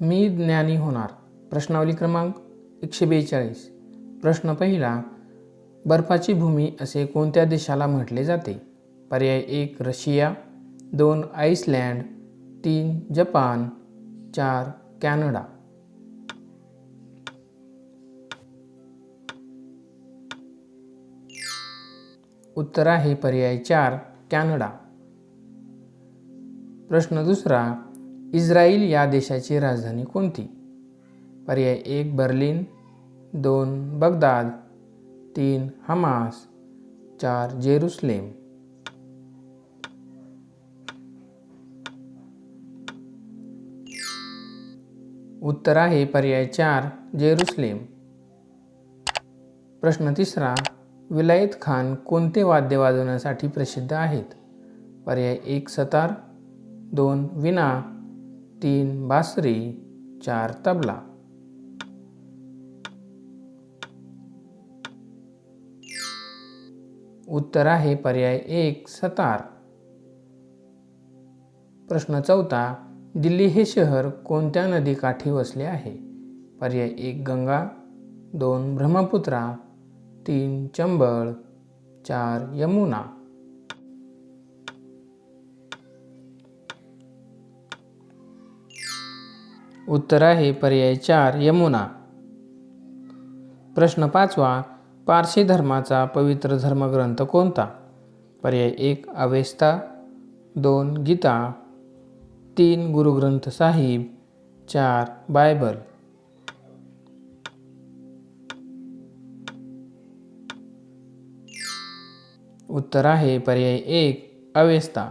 मी ज्ञानी होणार. प्रश्नावली क्रमांक एकशे बेचाळीस. प्रश्न पहिला बर्फाची भूमी असे कोणत्या देशाला म्हटले जाते? पर्याय एक रशिया. दोन आईसलँड तीन जपान. चार कॅनडा. उत्तर आहे पर्याय चार कॅनडा. प्रश्न दुसरा इस्रायल या देशाची राजधानी कोणती? पर्याय एक बर्लिन. दोन बगदाद. तीन हमास. चार जेरुसलेम. उत्तर आहे पर्याय चार जेरुसलेम. प्रश्न तिसरा विलायत खान कोणते वाद्य वाजवण्यासाठी प्रसिद्ध आहेत? पर्याय एक सतार. दोन विना. तीन बासरी चार तबला. उत्तर आहे पर्याय एक सतार. प्रश्न चौथा दिल्ली हे शहर कोणत्या नदीकाठी वसले आहे? पर्याय एक गंगा. दोन ब्रह्मपुत्रा. तीन चंबळ. चार यमुना. उत्तर आहे पर्याय चार यमुना. प्रश्न पाचवा पारशी धर्माचा पवित्र धर्मग्रंथ कोणता? पर्याय एक अवेस्ता दोन गीता. तीन गुरुग्रंथ साहिब. चार बायबल. उत्तर आहे पर्याय एक अवेस्ता